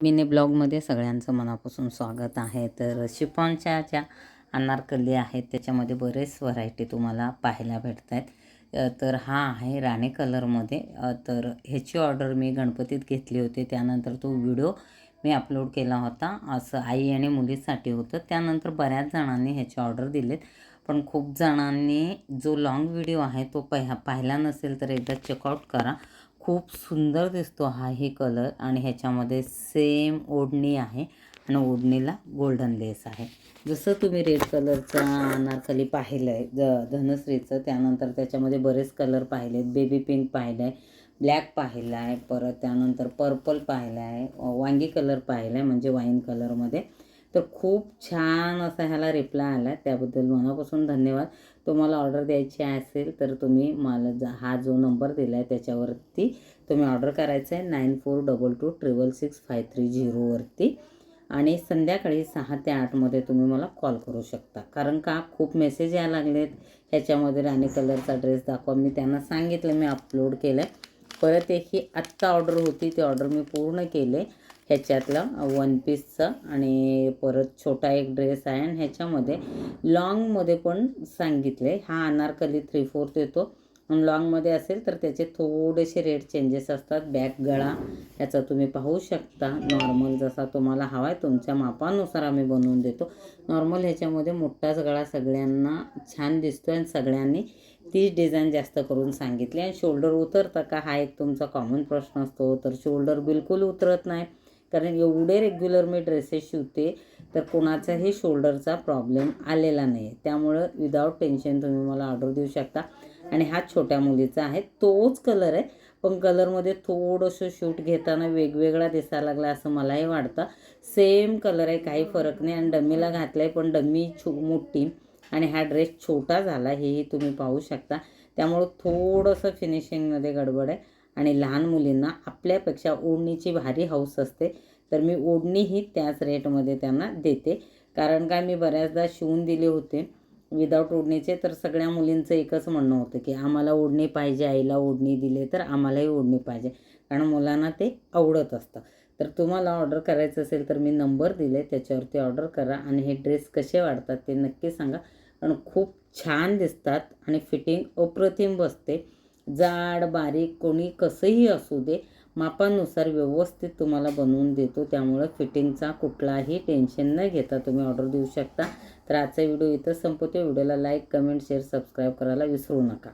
Mini ब्लॉगमध्ये सगळ्यांचं मनापासून स्वागत आहे. तर शिफॉनच्या ज्या अनारकली आहेत त्याच्यामध्ये बरेच व्हरायटी तुम्हाला पाहायला भेटत आहेत तर हा आहे राणे कलरमध्ये. तर ह्याची ऑर्डर मी गणपतीत घेतली होती. त्यानंतर तो व्हिडिओ मी अपलोड केला होता. असं आई आणि मुलीसाठी होतं. त्यानंतर बऱ्याच जणांनी ह्याची ऑर्डर दिलेत. पण खूप जणांनी जो लॉंग व्हिडिओ आहे तो पह पाहिला नसेल तर एकदा चेकआउट करा. खूप सुंदर दिसतो हा ही कलर आणि ह्याच्यामध्ये सेम ओढणी आहे आणि ओढणीला गोल्डन लेस आहे. जसं तुम्ही रेड कलरचा अनारकली पाहिलं आहे ज धनश्रीचं त्यानंतर त्याच्यामध्ये बरेच कलर पाहिले आहेत बेबी पिंक पाहिलं आहे ब्लॅक पाहिला आहे परत त्यानंतर पर्पल पाहिलं आहे वांगी कलर पाहिला आहे म्हणजे वाईन कलरमध्ये. तर खूप छान असा ह्याला रिप्लाय आला आहे त्याबद्दल मनापासून धन्यवाद. तुम्हाला ऑर्डर द्यायची असेल तर तुम्ही मला जा हा जो नंबर दिला आहे त्याच्यावरती तुम्ही ऑर्डर करायचं आहे nine four double two triple six five three झिरोवरती आणि संध्याकाळी सहा ते आठमध्ये तुम्ही मला कॉल करू शकता. कारण का? खूप मेसेज यायला लागलेत. ह्याच्यामध्ये राणी कलरचा ड्रेस दाखवा. मी त्यांना सांगितलं मी अपलोड केलं आहे परत एक ही आत्ता ऑर्डर होती ती ऑर्डर मी पूर्ण केले. ह्याच्यातलं वन पीसचं आणि परत छोटा एक ड्रेस आहे आणि ह्याच्यामध्ये लॉंगमध्ये पण सांगितले हा अनारकली थ्री फोर्थ येतो. आणि लॉंगमध्ये असेल तर त्याचे थोडेसे रेट चेंजेस असतात. बॅक गळा ह्याचा तुम्ही पाहू शकता. नॉर्मल जसा तुम्हाला हवा आहे तुमच्या मापानुसार आम्ही बनवून देतो. नॉर्मल ह्याच्यामध्ये मोठाच गळा सगळ्यांना छान दिसतो आणि सगळ्यांनी तीच डिझाईन जास्त करून सांगितली. आणि शोल्डर उतरतं का? हा एक तुमचा कॉमन प्रश्न असतो. तर शोल्डर बिलकुल उतरत नाही. कारण एवढे रेग्युलर मी ड्रेसेस शिवते तर कोणाचाही शोल्डरचा प्रॉब्लेम आलेला नाही आहे त्यामुळं विदाऊट टेन्शन तुम्ही मला ऑर्डर देऊ शकता. आणि हा छोट्या मुलीचा आहे तोच कलर आहे पण कलरमध्ये थोडंसं शूट घेताना वेगवेगळा दिसायला लागला असं मलाही वाटतं. सेम कलर आहे काही फरक नाही. आणि डम्मीला घातलं आहे पण डम्मी छो मोठी. आणि हा ड्रेस छोटा झाला हेही तुम्ही पाहू शकता. त्यामुळं थोडंसं फिनिशिंगमध्ये गडबड आहे. आणि लहान मुलींना आपल्यापेक्षा ओढणीची भारी हौस असते. तर मी ओढणीही त्याच रेटमध्ये त्यांना देते. कारण काय मी बऱ्याचदा शिवून दिले होते. विदाऊट ओढणीचे तर सगळ्या मुलींचं एकच म्हणणं होतं की आम्हाला ओढणी पाहिजे आईला ओढणी दिले तर आम्हालाही ओढणी पाहिजे. कारण मुलांना ते आवडत असतं. तर तुम्हाला ऑर्डर करायचं असेल तर मी नंबर दिले त्याच्यावरती ऑर्डर करा आणि हे ड्रेस कसे वाढतात ते नक्की सांगा. कारण खूप छान दिसतात आणि फिटिंग अप्रतिम बसते. जाड बारीक कोणी कसंही असू दे मापानुसार व्यवस्थित तुम्हाला बनवून देतो. त्यामुळं फिटिंगचा कुठलाही टेन्शन न घेता तुम्ही ऑर्डर देऊ शकता. तर आजचा व्हिडिओ इथं संपवतो. व्हिडिओला लाईक कमेंट शेअर सबस्क्राईब करायला विसरू नका.